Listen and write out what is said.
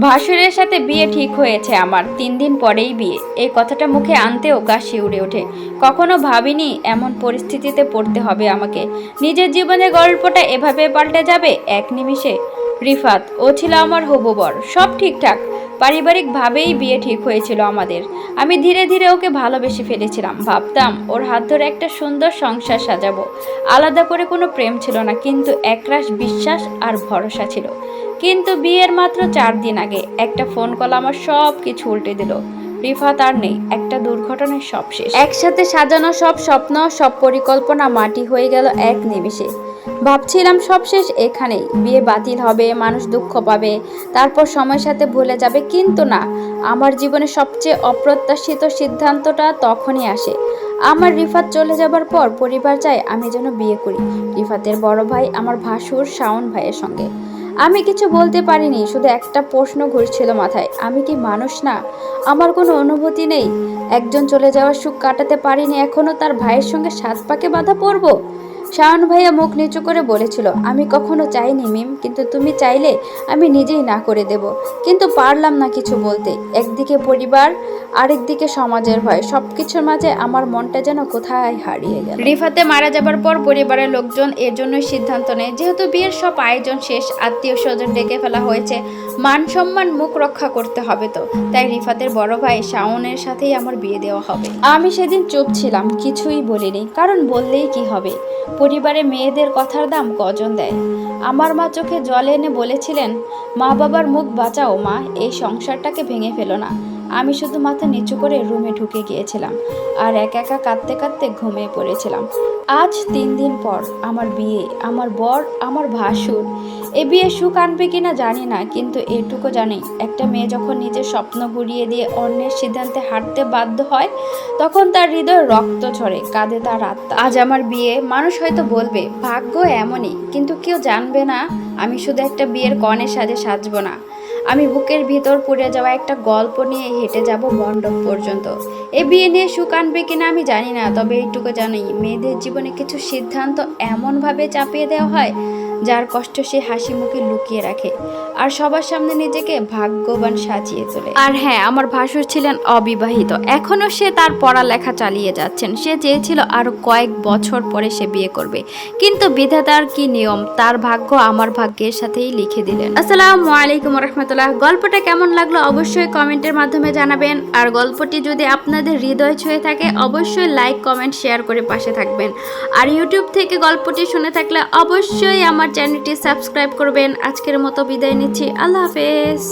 ভাসুরের সাথে বিয়ে ঠিক হয়েছে আমার, তিন দিন পরেই বিয়ে। এই কথাটা মুখে আনতেও গা শিউরে ওঠে। কখনো ভাবিনি এমন পরিস্থিতিতে পড়তে হবে আমাকে। নিজের জীবনের গল্পটা এভাবে পাল্টে যাবে? এক নিমিষে। রিফাত, ও ছিল আমার হবু বর সব ঠিকঠাক। পারিবারিকভাবেই বিয়ে ঠিক হয়েছিল আমাদের। আমি ধীরে ধীরে ওকে ভালোবেসে ফেলেছিলাম। ভাবতাম, ওর হাত ধরে একটা সুন্দর সংসার সাজাবো। আলাদা করে কোনো প্রেম ছিল না, কিন্তু একরাশ বিশ্বাস আর ভরসা ছিল। কিন্তু বিয়ের মাত্র চার দিন আগে একটা ফোন কল আমার সব কিছু উল্টে দিল। রিফাত আর নেই, একটা দুর্ঘটনায় সব শেষ। একসাথে সাজানো সব স্বপ্ন, সব পরিকল্পনা মাটি হয়ে গেল এক নিমিষে। ভাবছিলাম সব শেষ এখানেই, বিয়ে বাতিল হবে, মানুষ দুঃখ পাবে, তারপর সময়ের সাথে ভুলে যাবে, কিন্তু না, আমার জীবনে সবচেয়ে অপ্রত্যাশিত সিদ্ধান্তটা তখনই আসে। আমার রিফাত চলে যাবার পর পরিবার চায় আমি যেন বিয়ে করি। রিফাতের বড় ভাই, আমার ভাসুর, শাওন ভাইয়ের সঙ্গে। আমি কিছু বলতে পারিনি, শুধু একটা প্রশ্ন ঘুরছিল মাথায়। আমি কি মানুষ না? আমার কোনো অনুভূতি নেই। একজন চলে যাওয়ার সুখ কাটাতে পারিনি, এখনও তার ভাইয়ের সঙ্গে সাত পাকে বাধা পড়ব? শাওন ভাইয়া মুখ নিচু করে বলেছিল, আমি কখনো চাইনি মিম, কিন্তু তুমি চাইলে আমি নিজেই না করে দেব। কিন্তু পারলাম না কিছু বলতে। একদিকে পরিবার আরেকদিকে সমাজের ভয় সবকিছুর মাঝে আমার মনটা যেন কোথায় হারিয়ে গেল। রিফাতে মারা যাবার পর পরিবারের লোকজন এর জন্যই সিদ্ধান্ত নেয়। যেহেতু বিয়ের সব আয়োজন শেষ আত্মীয় স্বজন ডেকে ফেলা হয়েছে মান সম্মান মুখ রক্ষা করতে হবে তো। তাই রিফাতের বড় ভাই শাওনের সাথেই আমার বিয়ে দেওয়া হবে। আমি সেদিন চুপ ছিলাম কিছুই বলিনি কারণ বললেই কি হবে? পরিবারে মেয়েদের কথার দাম কজন দেয়? আমার মা চোখে জল এনে বলেছিলেন মা বাবার মুখ বাঁচাও মা এই সংসারটাকে ভেঙে ফেলো না। আমি শুধু মাথা নিচু করে রুমে ঢুকে গিয়েছিলাম আর একা একা কাঁদতে কাঁদতে ঘুমিয়ে পড়েছিলাম। আজ তিন দিন পর আমার বিয়ে, আমার বর, আমার ভাসুর। এ বিয়ে সুখ আনবে কিনা জানি না, কিন্তু এটুকু জানি, একটা মেয়ে যখন নিজের স্বপ্ন গুড়িয়ে দিয়ে অন্যের সিদ্ধান্তে হাঁটতে বাধ্য হয়, তখন তার হৃদয় রক্ত ঝরে, কাঁদে তার আত্মা। আজ আমার বিয়ে, মানুষ হয়তো বলবে, ভাগ্য এমনই, কিন্তু কেউ জানবে না, আমি শুধু একটা বিয়ের কনের সাজে সাজবো না। আমি বুকের ভিতর পড়ে যাওয়া একটা গল্প নিয়ে হেঁটে যাব মণ্ডপ পর্যন্ত। এ বিয়ে নিয়ে সুখ আনবে কিনা আমি জানি না, তবে এইটুকু জানি, মেয়েদের জীবনে কিছু সিদ্ধান্ত এমনভাবে চাপিয়ে দেওয়া হয় যার কষ্ট সে হাসি মুখে লুকিয়ে রাখে আর সবার সামনে নিজেকে ভাগ্যবান সাজিয়ে তোলে। আর হ্যাঁ আমার ভাসুর ছিলেন অবিবাহিত। এখনও সে তার পড়ালেখা চালিয়ে যাচ্ছেন। সে চেয়েছিল আরও কয়েক বছর পরে সে বিয়ে করবে। কিন্তু বিধাতার কি নিয়ম? তার ভাগ্য আমার ভাগ্যের সাথেই লিখে দিলেন। আসসালামু আলাইকুম রহমতুল্লাহ। গল্পটা কেমন লাগল অবশ্যই কমেন্টের মাধ্যমে জানাবেন। আর গল্পটি যদি আপনাদের হৃদয় ছুঁয়ে থাকে, অবশ্যই লাইক কমেন্ট শেয়ার করে পাশে থাকবেন। আর ইউটিউব থেকে গল্পটি শুনে থাকলে অবশ্যই আমার চ্যানেলটি সাবস্ক্রাইব করবেন। আজকের মতো বিদায় নিচ্ছি। আল্লাহ হাফেজ।